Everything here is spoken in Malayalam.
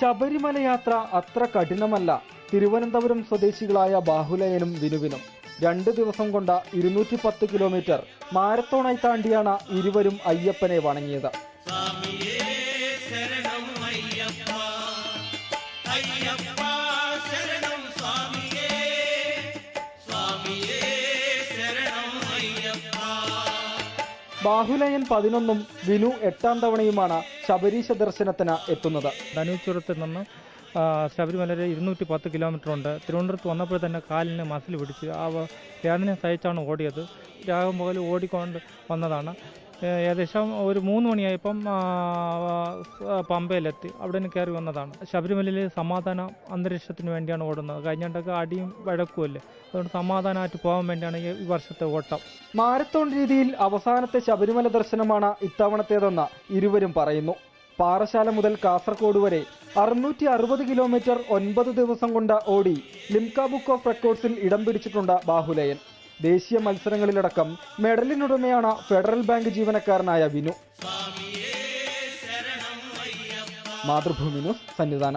ശബരിമല യാത്ര അത്ര കഠിനമല്ല. തിരുവനന്തപുരം സ്വദേശികളായ ബാഹുലയനും വിനുവിനും. രണ്ട് ദിവസം കൊണ്ട ഇരുന്നൂറ്റി പത്ത് കിലോമീറ്റർ മാരത്തോണായി താണ്ടിയാണ് ഇരുവരും അയ്യപ്പനെ വണങ്ങിയത്. അയ്യപ്പ. ബാഹുലയൻ പതിനൊന്നും വിനു എട്ടാം തവണയുമാണ് ശബരീശ ദർശനത്തിന് എത്തുന്നത്. ധനുച്ചുരത്തിൽ നിന്ന് ശബരിമല ഇരുന്നൂറ്റി പത്ത് കിലോമീറ്റർ ഉണ്ട്. തിരുവനന്തപുരത്ത് വന്നപ്പോൾ തന്നെ കാലിന് മസിൽ പിടിച്ച് ആ വേദന സഹിച്ചാണ് ഓടിയത്. രാഗം പകൽ ഓടിക്കൊണ്ട് വന്നതാണ്. ഏകദേശം ഒരു മൂന്ന് മണിയായപ്പം പമ്പയിലെത്തി. അവിടെ നിന്ന് കയറി വന്നതാണ്. ശബരിമലയിൽ സമാധാന അന്തരീക്ഷത്തിന് വേണ്ടിയാണ് ഓടുന്നത്. കഴിഞ്ഞിട്ടൊക്കെ അടിയും വഴക്കുമല്ലേ അതുകൊണ്ട് സമാധാനമായിട്ട് പോകാൻ വേണ്ടിയാണ് ഈ വർഷത്തെ ഓട്ടം. മാരത്തോൺ രീതിയിൽ അവസാനത്തെ ശബരിമല ദർശനമാണ് ഇത്തവണത്തേതെന്ന് ഇരുവരും പറയുന്നു. പാറശാല മുതൽ കാസർഗോഡ് വരെ അറുന്നൂറ്റി അറുപത് കിലോമീറ്റർ ഒൻപത് ദിവസം കൊണ്ട് ഓടി ലിംക ബുക്ക് ഓഫ് റെക്കോർഡ്സിൽ ഇടം പിടിച്ചിട്ടുണ്ട് ബാഹുലയൻ. ദേശീയ മത്സരങ്ങളിലടക്കം മെഡലിനുടമയാണ് ഫെഡറൽ ബാങ്ക് ജീവനക്കാരനായ വിനു. മാതൃഭൂമി ന്യൂസ് സന്നിധാനം.